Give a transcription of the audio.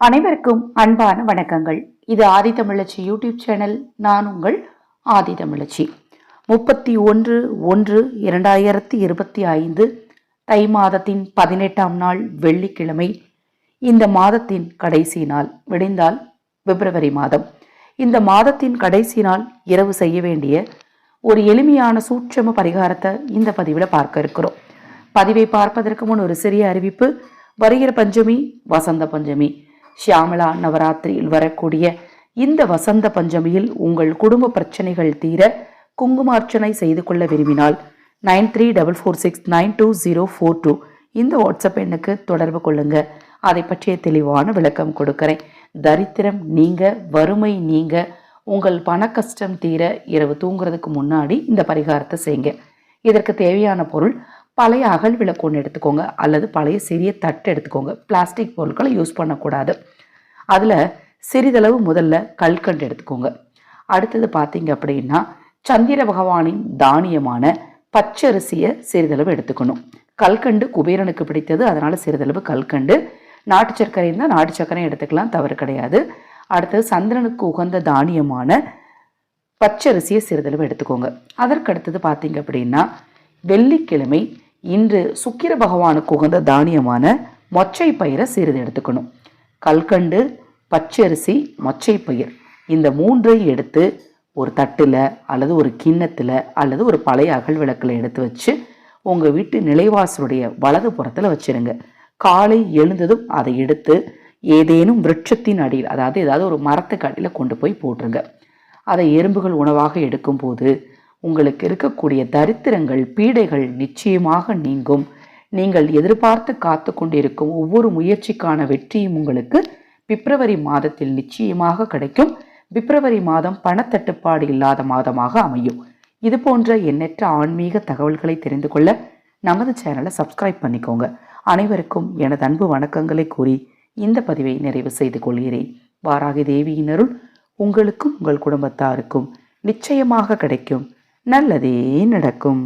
அனைவருக்கும் அன்பான வணக்கங்கள். இது ஆதி தமிழச்சி யூடியூப் சேனல். நான் உங்கள் ஆதி தமிழச்சி. முப்பத்தி ஒன்று ஒன்று இரண்டாயிரத்தி இருபத்தி ஐந்து தை மாதத்தின் பதினெட்டாம் நாள் வெள்ளிக்கிழமை. இந்த மாதத்தின் கடைசி நாள். விடிந்தால் பிப்ரவரி மாதம். இந்த மாதத்தின் கடைசி நாள் இரவு செய்ய வேண்டிய ஒரு எளிமையான சூட்சம பரிகாரத்தை இந்த பதிவில் பார்க்க இருக்கிறோம். பதிவை பார்ப்பதற்கு முன் ஒரு சிறிய அறிவிப்பு. வருகிற பஞ்சமி வசந்த பஞ்சமி. ஷியாமலா நவராத்திரியில் வரக்கூடிய இந்த வசந்த பஞ்சமியில் உங்கள் குடும்ப பிரச்சனைகள் தீர குங்குமார்ச்சனை செய்து கொள்ள விரும்பினால் nine three double four six nine two zero four two இந்த வாட்ஸ்அப் எண்ணுக்கு தொடர்பு கொள்ளுங்க. அதை பற்றிய தெளிவான விளக்கம் கொடுக்கிறேன். தரித்திரம் நீங்க வறுமை நீங்க உங்கள் பண கஷ்டம் தீர இரவு தூங்குறதுக்கு முன்னாடி இந்த பரிகாரத்தை செய்யுங்க. இதற்கு தேவையான பொருள் பழைய அகல் விளக்கு ஒன்று எடுத்துக்கோங்க. அல்லது பழைய சிறிய தட்டு எடுத்துக்கோங்க. பிளாஸ்டிக் பொருட்களை யூஸ் பண்ணக்கூடாது. அதில் சிறிதளவு முதல்ல கல்கண்டு எடுத்துக்கோங்க. அடுத்தது பார்த்தீங்க அப்படின்னா சந்திர பகவானின் தானியமான பச்சரிசியை சிறிதளவு எடுத்துக்கணும். கல்கண்டு குபேரனுக்கு பிடித்தது அதனால் சிறிதளவு கல்கண்டு. நாட்டு சர்க்கரை இருந்தால் நாட்டு சர்க்கரை எடுத்துக்கலாம் தவறு கிடையாது. அடுத்தது சந்திரனுக்கு உகந்த தானியமான பச்சரிசியை சிறிதளவு எடுத்துக்கோங்க. அதற்கு அடுத்தது பார்த்தீங்க அப்படின்னா வெள்ளிக்கிழமை இன்று சுக்கிர பகவானுக்கு உகந்த தானியமான மொச்சை பயிரை சிறிது எடுத்துக்கணும். கல்கண்டு பச்சரிசி மொச்சை பயிர் இந்த மூன்றையும் எடுத்து ஒரு தட்டில் அல்லது ஒரு கிண்ணத்தில் அல்லது ஒரு பழைய அகல் விளக்கில் எடுத்து வச்சு உங்கள் வீட்டு நிலைவாசலுடைய வலது புறத்தில் வச்சிருங்க. காலை எழுந்ததும் அதை எடுத்து ஏதேனும் விருட்சத்தின் அடியில் அதாவது ஏதாவது ஒரு மரத்துக்கு அடியில் கொண்டு போய் போட்டுருங்க. அதை எறும்புகள் உணவாக எடுக்கும்போது உங்களுக்கு இருக்கக்கூடிய தரித்திரங்கள் பீடைகள் நிச்சயமாக நீங்கும். நீங்கள் எதிர்பார்த்து காத்து கொண்டிருக்கும் ஒவ்வொரு முயற்சிக்கான வெற்றியும் உங்களுக்கு பிப்ரவரி மாதத்தில் நிச்சயமாக கிடைக்கும். பிப்ரவரி மாதம் பணத்தட்டுப்பாடு இல்லாத மாதமாக அமையும். இது போன்ற எண்ணற்ற ஆன்மீக தகவல்களை தெரிந்து கொள்ள நமது சேனலை சப்ஸ்கிரைப் பண்ணிக்கோங்க. அனைவருக்கும் எனது அன்பு வணக்கங்களை கூறி இந்த பதிவை நிறைவு செய்து கொள்கிறேன். வாராகி தேவியினருள் உங்களுக்கும் உங்கள் குடும்பத்தாருக்கும் நிச்சயமாக கிடைக்கும். நல்லதே நடக்கும்.